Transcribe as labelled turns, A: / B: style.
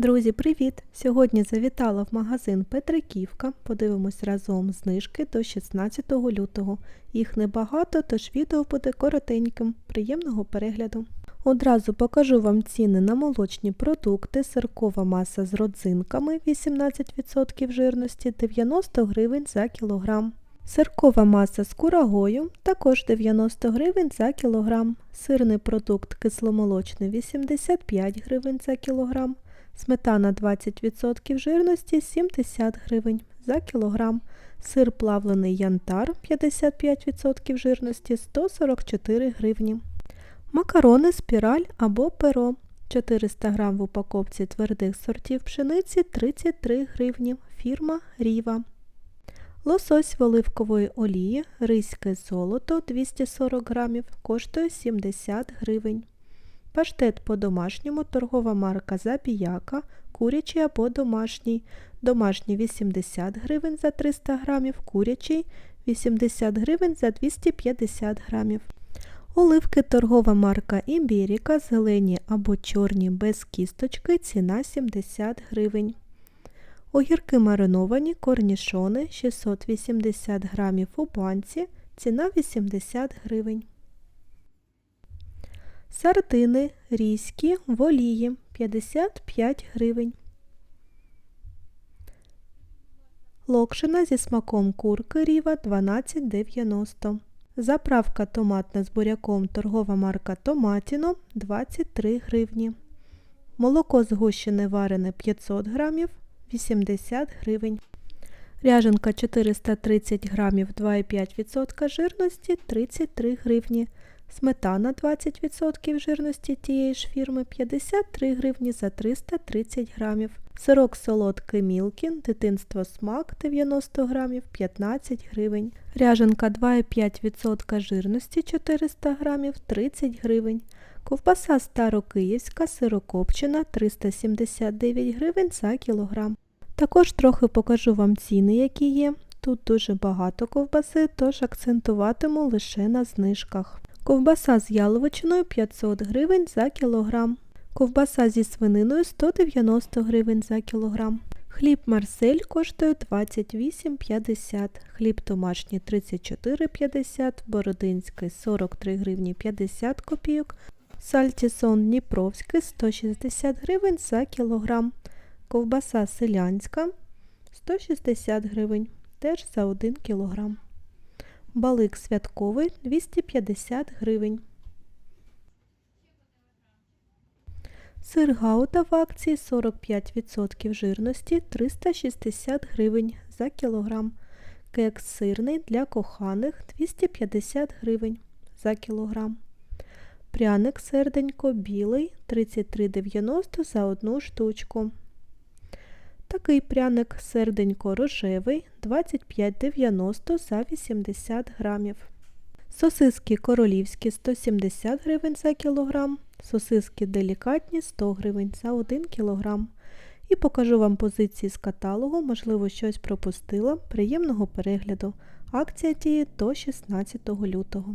A: Друзі, привіт! Сьогодні завітала в магазин Петриківка. Подивимось разом знижки до 16 лютого. Їх небагато, тож відео буде коротеньким. Приємного перегляду! Одразу покажу вам ціни на молочні продукти. Сиркова маса з родзинками 18% жирності 90 гривень за кілограм. Сиркова маса з курагою також 90 гривень за кілограм. Сирний продукт кисломолочний 85 гривень за кілограм. Сметана 20% жирності 70 гривень за кілограм. Сир плавлений янтар 55% жирності 144 гривні. Макарони спіраль або перо 400 г в упаковці твердих сортів пшениці 33 гривні. Фірма Ріва. Лосось в оливкової олії, ризьке золото 240 г коштує 70 гривень. Паштет по-домашньому, торгова марка Забіяка, курячий або домашній. Домашній 80 гривень за 300 г, курячий 80 гривень за 250 г. Оливки торгова марка Імбіріка, зелені або чорні без кісточки, ціна 70 гривень. Огірки мариновані, корнішони 680 г у банці, ціна 80 гривень. Сардини різькі в олії 55 гривень. Локшина зі смаком курки ріва 12,90. Заправка томатна з буряком торгова марка Томатіно 23 гривні. Молоко згущене варене 500 грамів 80 гривень. Ряженка 430 грамів 2,5% жирності 33 гривні. Сметана 20% жирності тієї ж фірми 53 гривні за 330 грамів. Сирок солодкий Мілкін, дитинство смак 90 грамів 15 гривень. Ряженка 2,5% жирності 400 грамів 30 гривень. Ковбаса старокиївська сирокопчена 379 гривень за кілограм. Також трохи покажу вам ціни, які є. Тут дуже багато ковбаси, тож акцентуватиму лише на знижках. Ковбаса з яловичиною 500 гривень за кілограм. Ковбаса зі свининою 190 гривень за кілограм. Хліб Марсель коштує 28,50, хліб домашній 34,50, бородинський 43 гривні 50 копійок, сальтісон Дніпровський 160 гривень за кілограм. Ковбаса селянська 160 гривень, теж за 1 кілограм. Балик святковий 250 гривень. Сир гауда в акції 45% жирності 360 гривень за кілограм. Кекс сирний для коханих 250 гривень за кілограм. Пряник серденько білий 33,90 за одну штучку. Такий пряник серденько рожевий 25,90 за 80 грамів. Сосиски королівські 170 гривень за кілограм. Сосиски делікатні 100 гривень за 1 кілограм. І покажу вам позиції з каталогу, можливо, щось пропустила. Приємного перегляду. Акція діє до 16 лютого.